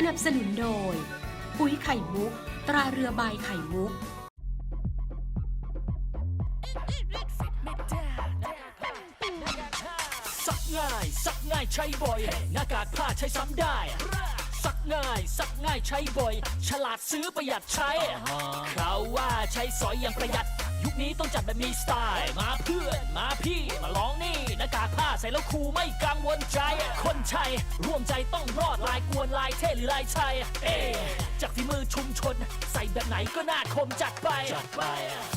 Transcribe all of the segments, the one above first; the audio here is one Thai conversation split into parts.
สนับสนุนโดย ปุ๋ยไข่มุก ตราเรือใบไข่มุก ซักง่าย ซักง่ายใช้บ่อยหน้ากากผ้าใช้ซ้ำได้ ซักง่าย ซักง่ายใช้บ่อย ฉลาดซื้อประหยัดใช้ เขาว่าใช้สอยอย่างประหยัด ยุคนี้ต้องจัดแบบมีสไตล์ มาเพื่อน มาพี่มาลองนี่หน้ากากผ้าใส่แล้วคูไม่กังวลใจ คนใช้ร่วมใจต้องรอดลายกวนลายเท่หรือลายไทยเอ๊จากที่มือชุมชน ใส่แบบไหนก็น่าคมจัดไป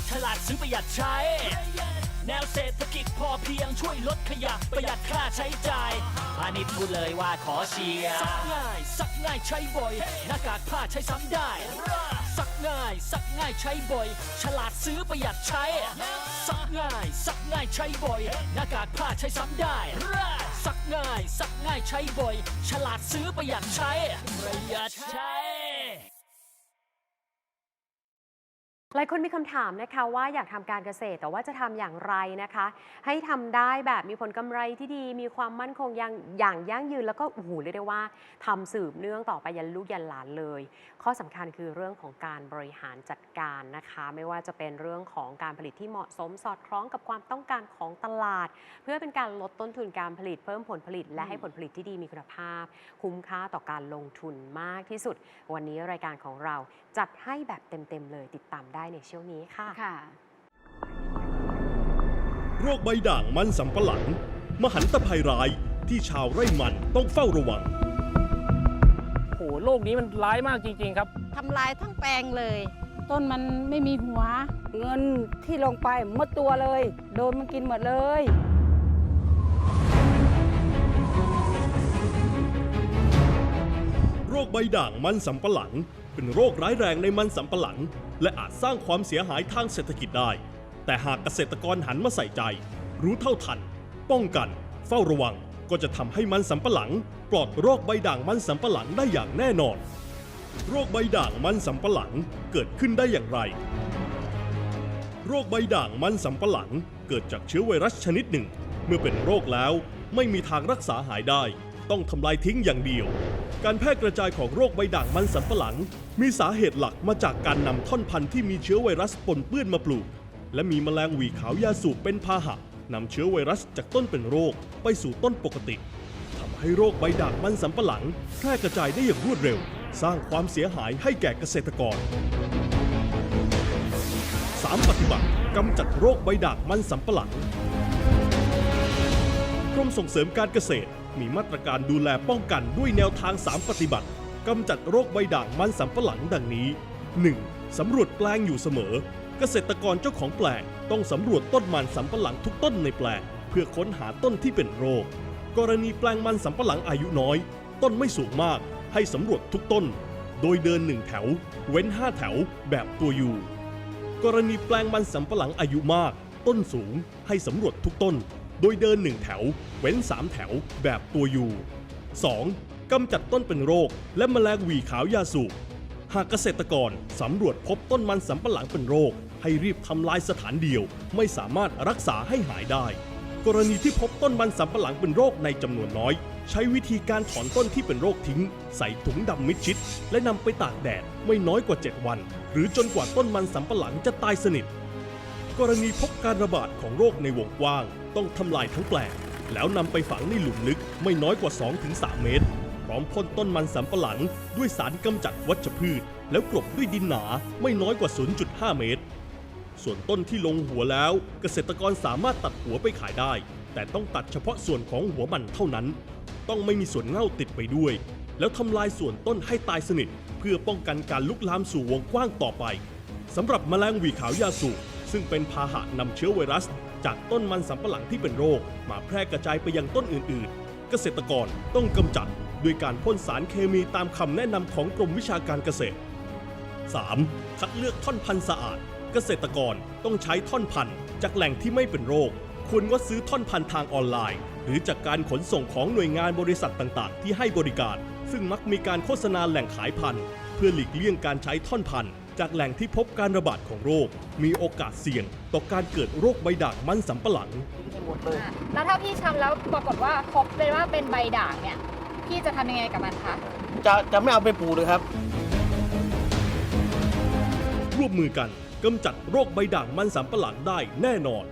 ฉลาดซื้อประหยัดใช้ แนวเศรษฐกิจพอเพียงช่วยลดขยะประหยัดค่าใช้จ่ายพาณิชย์พูดเลยว่าขอเชียร์ ซักง่าย ซักง่ายใช้บ่อย หน้ากากผ้าใช้ซ้ำได้ ซักง่ายซักง่ายใช้บ่อย ฉลาดซื้อประหยัดใช้ซักง่ายซักง่ายใช้บ่อยหน้ากากผ้าใช้ซ้ำได้ซักง่ายซักง่ายใช้บ่อย ฉลาดซื้อประหยัดใช้ประหยัดใช้ หลายคนมีคำถามนะคะว่าอยากทำการเกษตรแต่ว่าจะทำอย่างไรนะคะ ให้ทำได้แบบมีผลกำไรที่ดีมีความมั่นคงอย่างอย่างยั่งยืน แล้วก็โอ้โหเรียกได้ว่าทำสืบเนื่องต่อไปยันลูกยันหลานเลย ข้อสำคัญคือเรื่องของการบริหารจัดการนะคะ ไม่ว่าจะเป็นเรื่องของการผลิตที่เหมาะสมสอดคล้องกับความต้องการของตลาด เพื่อเป็นการลดต้นทุนการผลิตเพิ่มผลผลิต และให้ผลผลิตที่ดีมีคุณภาพ คุ้มค่าต่อการลงทุนมากที่สุด วันนี้รายการของเราจัดให้แบบเต็มๆเลยติดตามได้ในช่วงนี้ค่ะ ค่ะ โรคใบด่างมันสำปะหลัง มหันตภัยร้ายที่ชาวไร่มันต้องเฝ้าระวัง โหโลกนี้มันร้ายมากจริง ๆ ครับ ทำลายทั้งแปลงเลย ต้นมันไม่มีหัว เงินที่ลงไปหมดตัวเลย โดนมันกินหมดเลย โรคใบด่างมันสำปะหลัง เป็นโรคร้ายแรงในมันสำปะหลัง และอาจสร้างความเสียหายทางเศรษฐกิจได้ แต่หากเกษตรกรหันมาใส่ใจ รู้เท่าทัน ป้องกัน เฝ้าระวัง ก็จะทำให้มันสำปะหลัง ปลอดโรคใบด่างมันสำปะหลังได้อย่างแน่นอน โรคใบด่างมันสำปะหลังเกิดขึ้นได้อย่างไร โรคใบด่างมันสำปะหลังเกิดจากเชื้อไวรัสชนิดหนึ่ง เมื่อเป็นโรคแล้วไม่มีทางรักษาหายได้ ต้องทำลายทิ้งอย่างเดียว การแพร่กระจายของโรคใบด่างมันสำปะหลัง มีสาเหตุหลักมาจากการนำท่อนพันธุ์ที่มีเชื้อไวรัสปนเปื้อนมาปลูก และมีแมลงหวีขาวยาสูบเป็นพาหะนำเชื้อไวรัสจากต้นเป็นโรคไปสู่ต้นปกติทำให้โรคใบด่างมันสำปะหลัง แพร่กระจายได้อย่างรวดเร็ว สร้างความเสียหายให้แก่เกษตรกร 3 ปฏิบัติกำจัดโรคใบด่างมันสำปะหลังกรมส่งเสริมการเกษตร มีมาตรการดูแลป้องกันด้วยแนวทาง 3 ปฏิบัติกำจัดโรคใบด่างมันสำปะหลังดังนี้ 1. สำรวจแปลงอยู่เสมอ เกษตรกรเจ้าของแปลงต้องสำรวจต้นมันสำปะหลังทุกต้นในแปลงเพื่อค้นหาต้นที่เป็นโรค กรณีแปลงมันสำปะหลังอายุน้อย ต้นไม่สูงมาก ให้สำรวจทุกต้น โดยเดินหนึ่งแถว เว้น 5 แถว แบบตัวอยู่ กรณีแปลงมันสำปะหลังอายุมาก ต้นสูง ให้สำรวจทุกต้น โดยเดิน 1 แถว เว้น 3 แถวแบบตัวยู 2. กำจัดต้นเป็นโรค และแมลงหวีขาวยาสูบหากเกษตรกรสำรวจพบต้นมันสำปะหลังเป็นโรค ให้รีบทำลายสถานเดียว ไม่สามารถรักษาให้หายได้ กรณีที่พบต้นมันสำปะหลังเป็นโรคในจำนวนน้อย ใช้วิธีการถอนต้นที่เป็นโรคทิ้ง ใส่ถุงดำมิดชิด และนำไปตากแดดไม่น้อยกว่า 7 วัน หรือจนกว่าต้นมันสำปะหลังจะตายสนิท กรณีพบการระบาดของโรคในวงกว้าง ต้องทำลายทั้งแปลง แล้วนำไปฝังในหลุมลึกไม่น้อยกว่า 2-3 เมตร พร้อมพ่นต้นมันสำปะหลัง ด้วยสารกำจัดวัชพืช แล้วกลบด้วยดินหนาไม่น้อยกว่า 0.5 เมตร ส่วนต้นที่ลงหัวแล้ว เกษตรกรสามารถตัดหัวไปขายได้ แต่ต้องตัดเฉพาะส่วนของหัวมันเท่านั้น ต้องไม่มีส่วนเง่าติดไปด้วย แล้วทำลายส่วนต้นให้ตายสนิท เพื่อป้องกันการลุกลามสู่วงกว้างต่อไปสำหรับแมลงหวีขาวยาสูบ ซึ่งเป็นพาหะนำเชื้อไวรัส จากต้นมันสำปะหลังที่เป็นโรค มาแพร่กระจายไปยังต้นอื่น ๆ เกษตรกรต้องกำจัดด้วยการพ่นสารเคมีตามคำแนะนำของกรมวิชาการเกษตร 3. คัดเลือกท่อนพันธุ์สะอาด เกษตรกรต้องใช้ท่อนพันธุ์จากแหล่งที่ไม่เป็นโรค ควรงดซื้อท่อนพันธุ์ทางออนไลน์ หรือจากการขนส่งของหน่วยงานบริษัทต่างๆ ที่ให้บริการ ซึ่งมักมีการโฆษณาแหล่งขายพันธุ์ เพื่อหลีกเลี่ยงการใช้ท่อนพันธุ์ จากแหล่งที่พบการระบาดของโรค มีโอกาสเสี่ยง ต่อการเกิดโรคใบด่างมันสำปะหลัง แล้วถ้าพี่ทำแล้วปรากฏว่าพบเป็นว่าเป็นใบด่างเนี่ยพพี่จะทำยังไงกับมันคะ จะจะไม่เอาไปปลูกเลยครับ ร่วมมือกันกำจัดโรคใบด่างมันสำปะหลังได้แน่นอน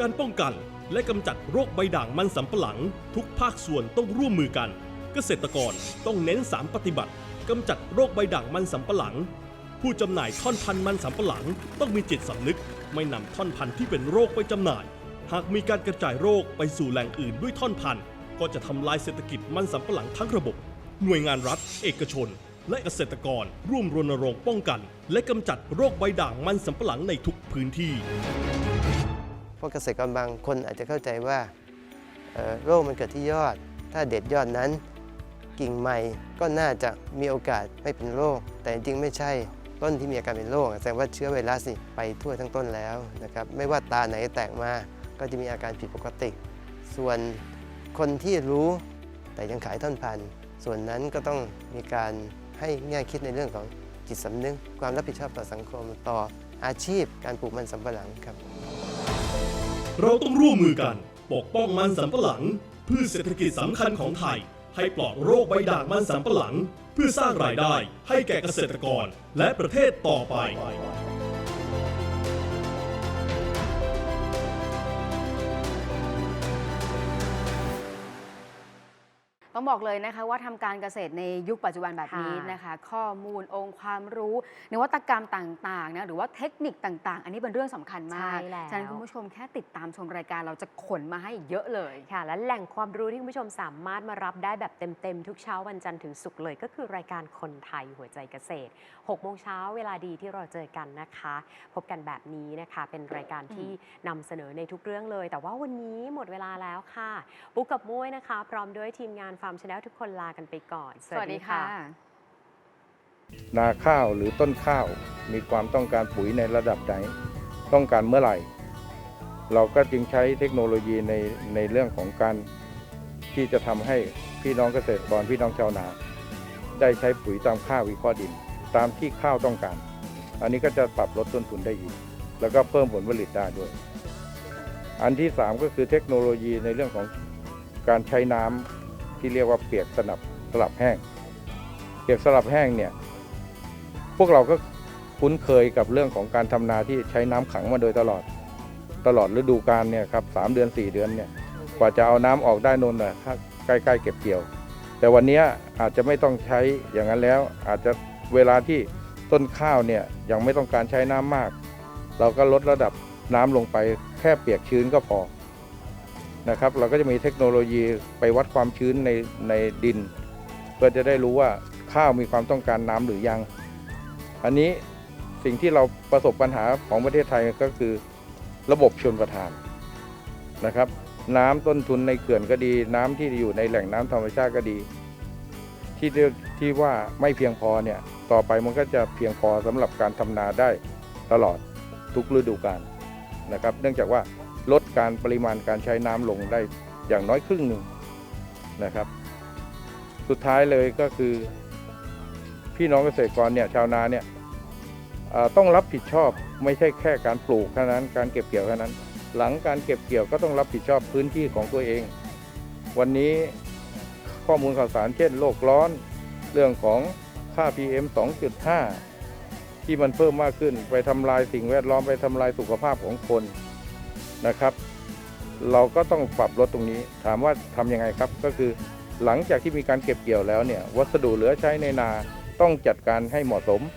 การป้องกันและกำจัดโรคใบด่างมันสำปะหลัง ทุกภาคส่วนต้องร่วมมือกัน เกษตรกรต้องเน้น3ปฏิบัติ กำจัดโรคใบด่างมันสำปะหลัง ผู้จำหน่ายท่อนพันธุ์มันสำปะหลัง ต้องมีจิตสำนึก ไม่นำท่อนพันธุ์ที่เป็นโรคไปจำหน่าย หากมีการกระจายโรคไปสู่แหล่งอื่นด้วยท่อนพันธุ์ ก็จะทำลายเศรษฐกิจมันสำปะหลังทั้งระบบ หน่วยงานรัฐ เอกชน และเกษตรกร ร่วมรณรงค์ป้องกัน และกำจัดโรคใบด่างมันสำปะหลังในทุกพื้นที่ เพราะเกษตรกรบางคนอาจจะเข้าใจว่าเอ่อโรคมันเกิดที่ยอด ถ้าเด็ดยอดนั้น กิ่งใหม่ ก็น่าจะมีโอกาสไม่เป็นโรค แต่จริงไม่ใช่ต้นที่มีอาการเป็นโรคแสดงว่าเชื้อไวรัสนี่ไปทั่วทั้งต้นแล้วนะครับไม่ว่าตาไหนแตกมาก็จะมีอาการผิดปกติ ส่วนคนที่รู้แต่ยังขายท่อนพันธุ์ส่วนนั้นก็ต้องมีการให้แง่คิดในเรื่องของจิตสำนึกความรับผิดชอบต่อสังคมต่ออาชีพการปลูกมันสำปะหลังครับ เราต้องร่วมมือกัน ปกป้องมันสำปะหลังพืชเศรษฐกิจสำคัญของไทย ให้ปลอดโรคใบด่างมันสำปะหลัง เพื่อสร้างรายได้ให้แก่เกษตรกรและประเทศต่อไป ต้องบอกเลยนะคะว่าทำการเกษตรในยุคปัจจุบันแบบนี้ค่ะนะคะ ข้อมูลองค์ความรู้ นวัตกรรมต่างๆนะหรือว่าเทคนิคต่างๆ อันนี้เป็นเรื่องสำคัญมากใช่แล้วฉะนั้นคุณผู้ชมแค่ติดตามชมรายการเราจะขนมาให้เยอะเลยค่ะ และแหล่งความรู้ที่คุณผู้ชมสามารถมารับได้แบบเต็มๆ ทุกเช้าวันจันทร์ถึงศุกร์เลยก็คือรายการคนไทยหัวใจเกษตร6โมงเช้าเวลาดีที่เราเจอกันนะคะ พบกันแบบนี้นะคะเป็นรายการที่นำเสนอในทุกเรื่องเลย แต่ว่าวันนี้หมดเวลาแล้วค่ะ ปุ๊กกับมุ้ยนะคะ พร้อมด้วยทีมงานฟาร์มชาแนลทุกคนลากันไปก่อน สวัสดีค่ะ นาข้าวหรือต้นข้าวมีความต้องการปุ๋ยในระดับไหน ต้องการเมื่อไหร่ เราก็จึงใช้เทคโนโลยีในในเรื่องของการที่จะทำให้พี่น้องเกษตรกรพี่น้องชาวนา ได้ใช้ปุ๋ยตามข้าววิเคราะห์ดิน ตามที่ข้าวต้องการ อันนี้ก็จะปรับลดต้นทุนได้อีก แล้วก็เพิ่มผลผลิตได้ด้วย อันที่ 3 ก็คือเทคโนโลยีในเรื่องของการใช้น้ำ ที่เรียกว่าเปียกสลับสลับแห้ง เปียกสลับแห้งเนี่ยพวกเราก็คุ้นเคยกับเรื่องของการทำนาที่ใช้น้ำขังมาโดยตลอดตลอดฤดูกาลเนี่ยครับสามเดือน 4 เดือนเนี่ยกว่าจะเอาน้ำออกได้นนนะถ้าใกล้ๆเก็บเกี่ยว แต่วันนี้อาจจะไม่ต้องใช้อย่างนั้นแล้ว อาจจะเวลาที่ต้นข้าวเนี่ยยังไม่ต้องการใช้น้ำมาก เราก็ลดระดับน้ำลงไปแค่เปียกชื้นก็พอ นะครับเราก็จะมีเทคโนโลยีไปวัดความชื้นในในดิน เพื่อจะได้รู้ว่าข้าวมีความต้องการน้ำหรือยัง อันนี้สิ่งที่เราประสบปัญหาของประเทศไทยก็คือระบบชนประทานนะครับ น้ำต้นทุนในเขื่อนก็ดี น้ำที่อยู่ในแหล่งน้ำธรรมชาติก็ดี ที่ที่ว่าไม่เพียงพอเนี่ยต่อไปมันก็จะเพียงพอสำหรับการทำนาได้ตลอดทุกฤดูกาลนะครับ เนื่องจากว่า ลดการปริมาณการใช้น้ำลงได้อย่างน้อยครึ่งหนึ่งนะครับ สุดท้ายเลยก็คือ พี่น้องเกษตรกรเนี่ยชาวนาเนี่ยต้องรับผิดชอบไม่ใช่แค่การปลูกเท่านั้น การเก็บเกี่ยวเท่านั้น หลังการเก็บเกี่ยวก็ต้องรับผิดชอบพื้นที่ของตัวเอง วันนี้ข้อมูลข่าวสารเช่นโลกร้อน เรื่องของค่า PM 2.5 ที่มันเพิ่มมากขึ้นไปทำลายสิ่งแวดล้อมไปทำลายสุขภาพของคน นะครับ เราก็ต้องปรับลดตรงนี้ ถามว่าทำยังไงครับ ก็คือหลังจากที่มีการเก็บเกี่ยวแล้วเนี่ยวัสดุเหลือใช้ในนาต้องจัดการให้เหมาะสม